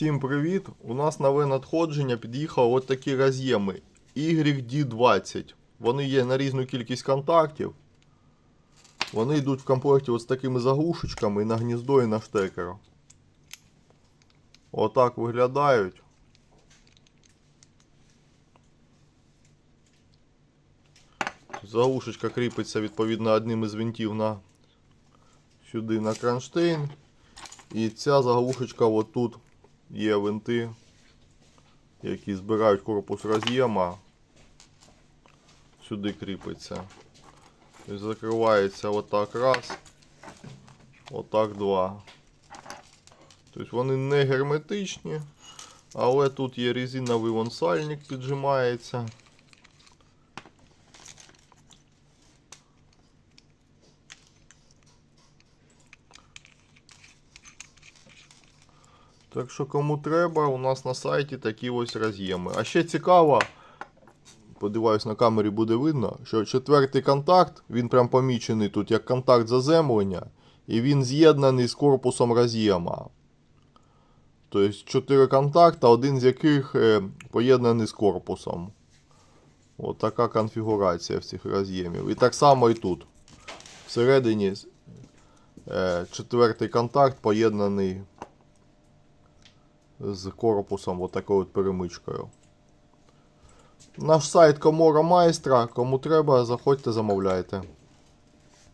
Всім привіт! У нас нове надходження під'їхали от такі роз'єми YD20. Вони є на різну кількість контактів. Вони йдуть в комплекті от з такими заглушечками на гніздо, і на штекер. Отак виглядають. Заглушечка кріпиться відповідно одним із винтів на сюди на кронштейн. І ця заглушечка отут є винти, які збирають корпус роз'єма. Сюди кріпиться. І закривається отак раз. Отак два. Тобто вони не герметичні, але тут є резиновий вонсальник, піджимається. Так що кому треба, у нас на сайті такі ось роз'єми. А ще цікаво, подиваюсь на камері буде видно, що четвертий контакт, він прям помічений тут як контакт заземлення, і він з'єднаний з корпусом роз'єма. Тобто 4 контакта, один з яких е, поєднаний з корпусом. От така конфігурація всіх роз'ємів. І так само і тут. Всередині е, четвертий контакт поєднаний з корпусом от такою от перемичкою. Наш сайт Комора Майстра. Кому треба, заходьте, замовляйте.